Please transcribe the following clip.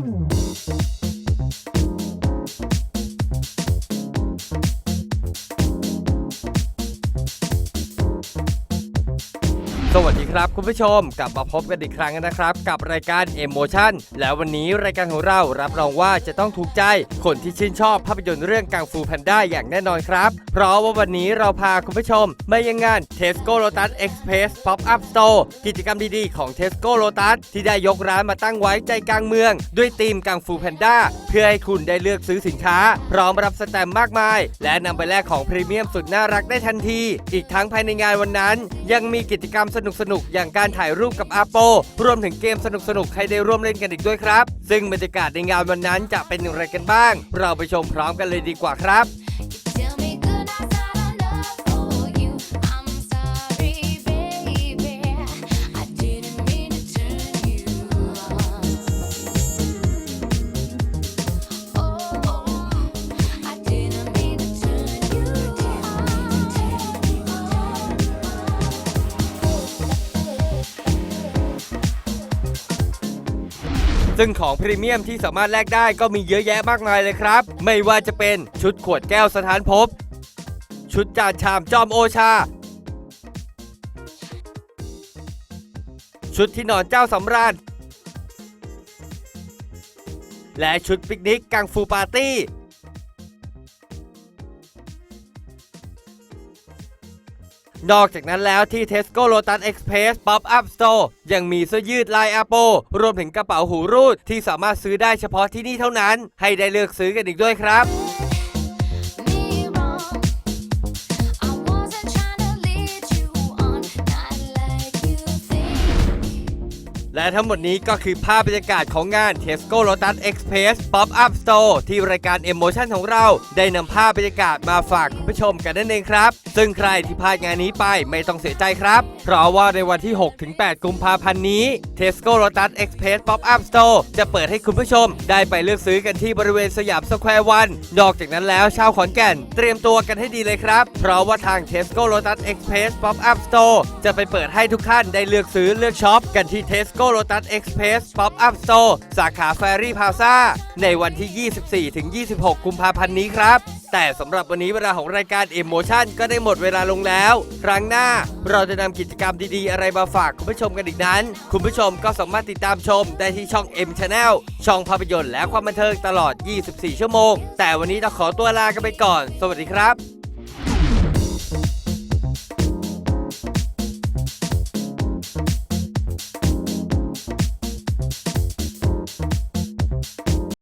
Thank you. สวัสดีครับคุณผู้ชมกลับมาพบกันอีกครั้งนะครับ กับรายการ Emotion แล้ววันนี้รายการของเรารับรองว่าจะต้องถูกใจ คนที่ชื่นชอบภาพยนตร์เรื่องกังฟูแพนด้าอย่างแน่นอนครับ เพราะว่าวันนี้เราพาคุณผู้ชมมายังงาน Tesco Lotus Express Pop Up Store กิจกรรมดีๆของ Tesco Lotus ที่ได้ยกร้านมาตั้งไว้ใจกลางเมือง ด้วยธีมกังฟูแพนด้าเพื่อให้คุณได้เลือกซื้อสินค้า พร้อมรับสแตมป์มากมาย และนำไปแลกของพรีเมียมสุดน่ารักได้ทันที อีกทั้งภายในงานวันนั้น ยังมีกิจกรรมสสนุกๆอย่างการถ่ายรูปกับอาโป รวมถึงเกมสนุกๆให้ได้ร่วมเล่นกันอีกด้วยครับ ซึ่งบรรยากาศในงานวันนั้นจะเป็นอย่างไรกันบ้าง เราไปชมพร้อมกันเลยดีกว่าครับ ซึ่งของพรีเมียมที่สามารถแลกได้ก็มีเยอะแยะมากมายเลยครับ ไม่ว่าจะเป็นชุดขวดแก้วสถานภพ ชุดจานชามจอมโอชา ชุดที่นอนเจ้าสำราญ และชุดปิกนิกกังฟูปาร์ตี้ นอกจากนั้นแล้วที่ Tesco Lotus Express Pop Up Store ยังมีเสื้อยืดลายอาโป รวมถึงกระเป๋าหูรูดที่สามารถซื้อได้เฉพาะที่นี่เท่านั้น ให้ได้เลือกซื้อกันอีกด้วยครับ และทั้งหมดนี้ก็คือภาพบรรยากาศของงาน Tesco Lotus Express Pop Up Store ที่รายการ Emotion ของเรา ได้นำภาพบรรยากาศมาฝากคุณผู้ชมกันนั่นเองครับ ซึ่งใครที่พลาดงานนี้ไปไม่ต้องเสียใจครับ เพราะว่าในวันที่ 6-8 กุมภาพันธ์นี้ Tesco Lotus Express Pop Up Store จะเปิดให้คุณผู้ชม ได้ไปเลือกซื้อกันที่บริเวณสยามสแควร์วันนอกจากนั้นแล้วชาวขอนแก่น เตรียมตัวกันให้ดีเลยครับ เพราะว่าทาง Tesco Lotus Express Pop Up Store จะไปเปิดให้ทุกท่านได้เลือกซื้อเลือกช็อปกันที่ Tesco Lotus Express Pop Up Store สาขาแฟรี่พาซาในวันที่ 24-26 กุมภาพันธ์นี้ครับ แต่สำหรับวันนี้เวลาของรายการ Emotion ก็ได้หมดเวลาลงแล้ว ครั้งหน้าเราจะนำกิจกรรมดีๆ อะไรมาฝากคุณผู้ชมกันอีกนั้น คุณผู้ชมก็สามารถติดตามชมได้ที่ช่อง M Channel ช่องภาพยนตร์และความบันเทิงตลอด 24 ชั่วโมง แต่วันนี้ต้องขอตัวลากันไปก่อน สวัสดีครับ